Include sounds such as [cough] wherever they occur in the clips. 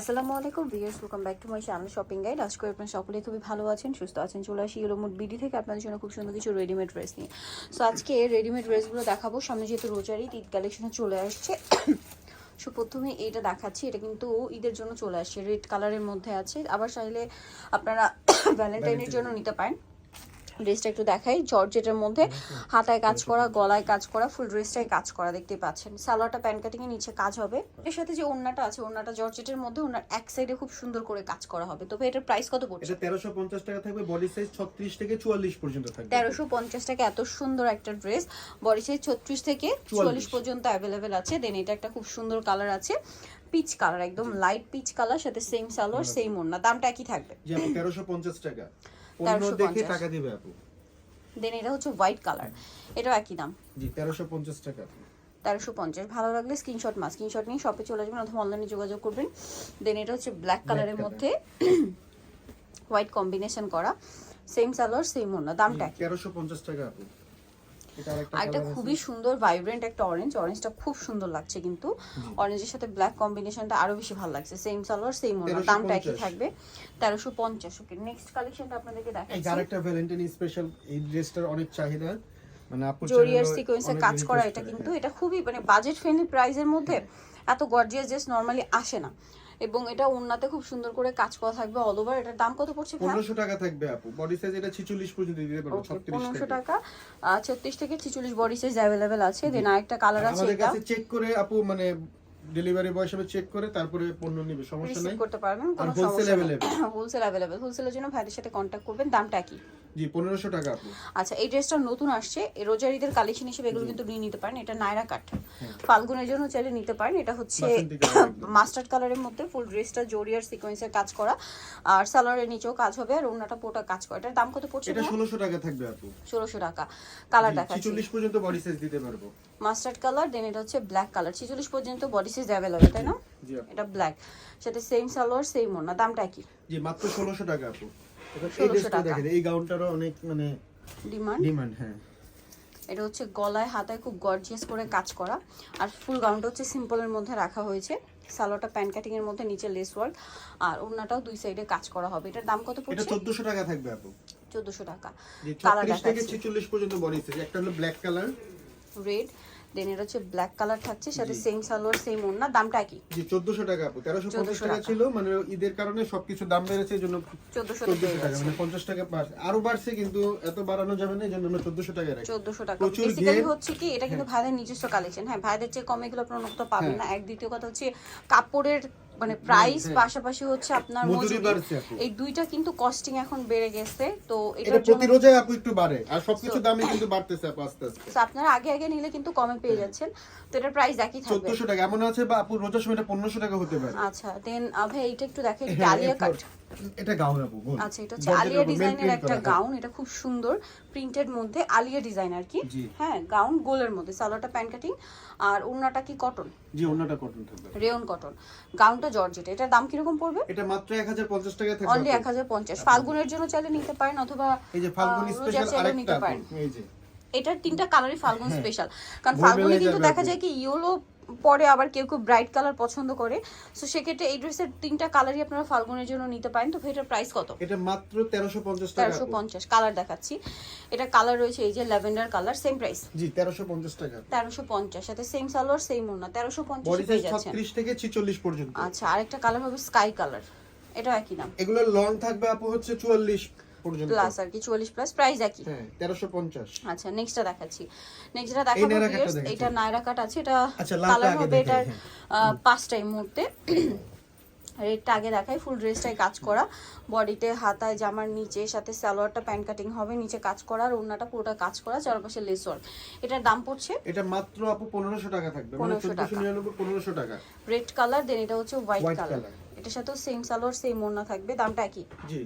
আসসালামু আলাইকুম viewers welcome back to my channel shopping guide আজকে আপনারা সকলেই খুবই ভালো আছেন সুস্থ আছেন। চলে আসি ইলোমুট বিডি থেকে আপনাদের জন্য খুব সুন্দর কিছু রেডিমেড ড্রেস নিয়ে। সো আজকে রেডিমেড ড্রেসগুলো দেখাবো। সামনে যেহেতু রোজারি ঈদ কালেকশনে চলে আসছে। সো প্রথমে এটা দেখাচ্ছি এটা কিন্তু ঈদের জন্য চলে আসছে। রেড কালারের মধ্যে আছে। আবার চাইলে আপনারা [coughs] ভ্যালেন্টাইনের জন্য নিতে পারেন। ড্রেসটা একটু দেখাই। জর্জেটের মধ্যে হাতায় কাজ করা গলায় কাজ করা ফুল ড্রেসটাই কাজ করা দেখতে পাচ্ছেন। সালোয়ারটা প্যান্ট কাটিং এর নিচে কাজ হবে। এর সাথে যে ওন্নাটা আছে ওন্নাটা জর্জেটের মধ্যে ওনার এক সাইডে খুব সুন্দর করে কাজ করা হবে। তবে এটার প্রাইস কত পড়ছে? এটা তেরোশো পঞ্চাশ টাকা থাকবে বডি সাইজ ছত্রিশ থেকে চুয়াল্লিশ পর্যন্ত থাকবে। তেরোশো পঞ্চাশ টাকা এত সুন্দর একটা ড্রেস বডি সাইজ ছত্রিশ থেকে চুয়াল্লিশ পর্যন্ত অ্যাভেলেবেল আছে। দেন এটা একটা খুব সুন্দর কালার আছে। পিচ কালার একদম লাইট পিচ কালার সাথে সেম সালোয়ার সেম ওন্না দামটা একই থাকবে। তেরোশো পঞ্চাশ টাকা। পণ্য দেখে টাকা দিবে আপু। দেন এটা হচ্ছে হোয়াইট কালার। এটাও একই দাম। জি টাকা। তেরোশো পঞ্চাশ ভালো লাগলে স্ক্রিনশট মা স্ক্রিনশট নিয়ে শপে চলে আসবেন অথবা অনলাইনে যোগাযোগ করবেন। দেন এটা হচ্ছে ব্ল্যাক কালারের মধ্যে [clears throat] হোয়াইট কম্বিনেশন করা। সেম সালোয়ার সেম ওনা দামটা। তেরোশো পঞ্চাশ টাকা আরেকটা খুবই সুন্দর ভাইব্রেন্ট একটা অরেঞ্জ অরেঞ্জটা খুব সুন্দর লাগছে কিন্তু। অরেঞ্জের সাথে ব্ল্যাক কম্বিনেশনটা আরও বেশি ভালো লাগছে। সেম সালোয়ার সেম ওনা দামটা একই থাকবে। তেরোশো পঞ্চাশ। ওকে নেক্সট কালেকশনটা আপনাদেরকে এই দেখাচ্ছি আরেকটা ভ্যালেন্টাইন স্পেশাল এই ড্রেসটার অনেক চাহিদা। মানে জরিয়ার সিকোয়েন্সে কাজ করা এটা কিন্তু। এটা খুবই মানে বাজেট ফ্রেন্ডলি প্রাইসের মধ্যে এত গর্জিয়াস ড্রেস নর্মালি আসে না। এবং এটা উন্নাতে খুব সুন্দর করে কাজ করা থাকবে অল ওভার এটার দাম কত পড়ছে ভাই পনেরোশো টাকা থাকবে আপু। বডি সাইজ এটা ছিচল্লিশ পর্যন্ত দিতে পারব ওকে ছত্রিশ পনেরোশো টাকা। টাকা ছত্রিশ থেকে ছিচল্লিশ বডি সাইজ অ্যাভেলেবেল আছে। দেন আরেকটা কালার আছে আমাদের কাছে চেক করে আপু মানে ডেলিভারি বয় হিসেবে চেক করে তারপরে পণ্য নিবে সমস্যা নাই। করতে পারবেন কোনো সমস্যা নেই। available? হোলসেল অ্যাভেলেবেল হোলসেলের জন্য ভাইদের সাথে কন্ট্যাক্ট করবেন দামটা কি জি পনেরোশো টাকা আপু। আচ্ছা এই ড্রেসটা নতুন আসছে। রোজার ঈদের কালেকশন হিসেবে এগুলো কিন্তু নিয়ে নিতে পারেন। এটা নাইরা কাট ফাল্গুনের জন্য চাইলে নিতে পারেন। এটা হচ্ছে। মাস্টার্ড কালারের মধ্যে ফুল ড্রেসটা জরিয়ার সিকোয়েন্সের কাজ করা। আর সালোয়ারের নিচেও কাজ হবে। আর ওনাটা পোটা কাজ করা। এটার দাম কত পড়ছে এটা ষোলোশো টাকা থাকবে আপু। ষোলোশো টাকা। কালার দেখাচ্ছি। ছিচল্লিশ পর্যন্ত বডি সাইজ দিতে পারব। মাস্টার্ড কালার দেন এটা হচ্ছে ব্ল্যাক কালার ছিচল্লিশ পর্যন্ত বডি সাইজ অ্যাভেলেবেল তাই না? এটা ব্ল্যাক সাথে সেম সালোয়ার সেম ওনা দামটা কি জি মাত্র ষোলোশো টাকা আপু। এই ড্রেসটা দেখেন এই গাউনটারও অনেক মানে ডিমান্ড ডিমান্ড হ্যাঁ। এটা হচ্ছে গলায় হাতায় খুব গর্জিয়াস করে কাজ করা। আর ফুল গাউনটা হচ্ছে সিম্পলের মধ্যে রাখা হয়েছে। সালোয়ারটা প্যান কাটিং এর মধ্যে নিচে লেস ওয়ার্ক আর ওড়নাটাও দুই সাইডে কাজ করা হবে। এটার দাম কত এটা পড়ছে? চোদ্দশো টাকা থাকবে আপু। টাকা। কালার থেকে দেখাচ্ছি। ছেচল্লিশ পর্যন্ত বডি সাইজ একটা হলো ব্ল্যাক কালার রেড দেন এটা হচ্ছে ব্ল্যাক কালার থাকছে সাথে সেম সালোয়ার সেম ওড়না দামটা কি জি চোদ্দশো টাকা আপু। তেরোশো পঞ্চাশ 1400 টাকা। ছিল মানে ঈদের কারণে সবকিছু দাম বেড়েছে এই জন্য চোদ্দশো চোদ্দশো টাকা মানে পঞ্চাশ টাকা পাস আরও বাড়ছে কিন্তু এত বাড়ানো যাবে না এই জন্য আমরা চোদ্দশো টাকা রাখি। চোদ্দশো টাকা। প্রচুর বেসিক্যালি হচ্ছে কি এটা কিন্তু ভাইদের নিজস্ব কালেকশন হ্যাঁ ভাইদের চেয়ে কমে এগুলো আপনার পাবে পাবেন না। এক দ্বিতীয় কথা হচ্ছে কাপড়ের মানে প্রাইস হ্যাঁ। পাশাপাশি হচ্ছে আপনার মজুরি এই দুইটা কিন্তু কস্টিং এখন বেড়ে গেছে তো এটা প্রতি রোজে আপু একটু বাড়ে আর সবকিছু দামই কিন্তু বাড়তেছে আপু আস্তে আস্তে। তো আপনারা আগে আগে নিলে কিন্তু কমে পেয়ে যাচ্ছেন তো এটা প্রাইস একই থাকবে। 1400 টাকা এমন আছে বা আপু রোজার সময় এটা পনেরোশো টাকা হতে পারে। আচ্ছা দেন ভাই এইটা একটু দেখেন ডালিয়া কাট এটা গাউন আপু আচ্ছা এটা হচ্ছে আলিয়া ডিজাইনের একটা হ্যাঁ। গাউন এটা খুব সুন্দর। প্রিন্টেড মধ্যে আলিয়া ডিজাইন আর কি হ্যাঁ গাউন গোলের মধ্যে সালোয়ারটা প্যান্ট কাটিং আর ওড়নাটা কি কটন জি অন্যটা কটন থাকবে। রেয়ন কটন গাউনটা জর্জেট এটার দাম কীরকম পড়বে? এটা মাত্র এক হাজার পঞ্চাশ টাকা অনলি থাকবে হাজার পঞ্চাশ। ফাল্গুনের জন্য চাইলে নিতে পারেন অথবা এই যে ফাল্গুন স্পেশাল আরেকটা এই যে। এটার তিনটা কালারই ফাল্গুন হ্যাঁ। স্পেশাল কারণ ফাল্গুনে কিন্তু দেখা যায় কি ইয়েলো পরে আবার কেউ কেউ ব্রাইট কালার পছন্দ করে। সো সেক্ষেত্রে এই ড্রেসের তিনটা কালারই আপনারা ফাল্গুনের জন্য নিতে পারেন। তো এটার প্রাইস কত? এটা মাত্র তেরোশো পঞ্চাশ টাকা। তেরোশো। পঞ্চাশ কালার দেখাচ্ছি। এটা কালার রয়েছে এই যে ল্যাভেন্ডার কালার সেম প্রাইস জি তেরোশো পঞ্চাশ টাকা। তেরোশো পঞ্চাশ সাথে সেম সালোয়ার সেম ওনা তেরোশো পঞ্চাশ পেয়ে সাইজ থেকে ছিচল্লিশ পর্যন্ত। আচ্ছা আরেকটা কালার হবে স্কাই কালার এটা একই নাম এগুলো লং থাকবে আপু হচ্ছে চুয়াল্লিশ পর্যন্ত। প্লাস আর কি চুয়াল্লিশ প্লাস প্রাইস একই। হ্যাঁ তেরোশো পঞ্চাশ। আচ্ছা নেক্সটটা দেখাচ্ছি। নেক্সট দেখাবো। এটা নায়রা কাট আছে এটা আচ্ছা, কালার হবে এটার হ্যাঁ। আহ, পাঁচটা এই মুহূর্তে। রেডটা আগে দেখাই ফুল ড্রেসটাই কাজ করা। বডিতে হাতায় জামার নিচে সাথে সালোয়ারটা প্যান্ট কাটিং হবে নিচে কাজ করা আর ওড়নাটা পুরোটা কাজ করা চারপাশে লেস ওয়ার্ক এটার দাম পড়ছে এটা মাত্র আপু পনেরোশো টাকা থাকবে মানে 1500 টাকা। নিরানব্বই পনেরোশো টাকা। রেড কালার দেন এটা হচ্ছে হোয়াইট কালার এটার সাথেও সেম সালোয়ার সেম ওড়না থাকবে দামটা কি জি।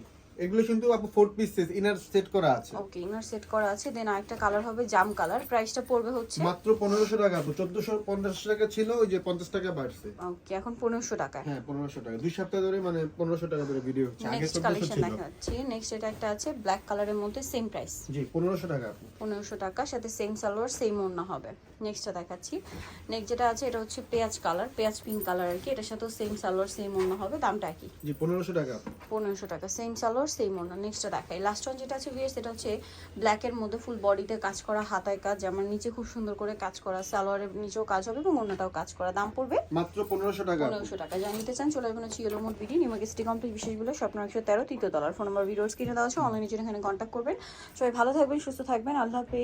এগুলো কিন্তু আপু ফোর পিস ইনার সেট করা আছে। ওকে ইনার সেট করা আছে দেন আরেকটা কালার হবে জাম কালার প্রাইসটা পড়বে হচ্ছে মাত্র পনেরোশো টাকা আপু চোদ্দশো পঞ্চাশ টাকা ছিল ওই যে পঞ্চাশ টাকা বাড়ছে। ওকে এখন পনেরোশো টাকা হ্যাঁ পনেরোশো টাকা। দুই সপ্তাহ ধরে মানে পনেরোশো টাকা ধরে ভিডিও হচ্ছে। আগে চোদ্দশো কালেকশন ছিল। দেখাচ্ছি। নেক্সট এটা একটা আছে ব্ল্যাক কালারের মধ্যে সেম প্রাইস জি পনেরোশো টাকা আপু। পনেরোশো টাকা সাথে সেম সালোয়ার সেম ওড়না হবে। নেক্সটটা দেখাচ্ছি। নেক্সট যেটা আছে এটা হচ্ছে পেঁয়াজ কালার পেঁয়াজ পিঙ্ক কালার আর কি। এটার সাথেও সেম সালোয়ার সেম ওড়না হবে দামটা কি জি পনেরোশো টাকা আপু। পনেরোশো টাকা সেম সালোয়ার সেম ওড়না নেক্সটটা দেখাই। লাস্ট ওয়ান যেটা আছে ভিয়ার্স এটা হচ্ছে ব্ল্যাকের মধ্যে ফুল বডিতে কাজ করা হাতায় কাজ যেমন নিচে খুব সুন্দর করে কাজ করা সালোয়ারের নিচেও কাজ হবে এবং অন্যটাও কাজ করা। দাম পড়বে মাত্র পনেরোশো টাকা। পনেরোশো টাকা। জানিতে চান চলে আসবেন হচ্ছে ইয়েলো মোড বিডি নিমাকে সিটি কমপ্লিট বিশেষগুলো স্বপ্ন একশো তেরো তৃতীয় তলার ফোন নাম্বার ভিডিওর স্ক্রিনে দেওয়া আছে অনলাইনে এখানে কন্ট্যাক্ট করবেন। সবাই ভালো থাকবেন সুস্থ থাকবেন আল্লাহ হাফেজ।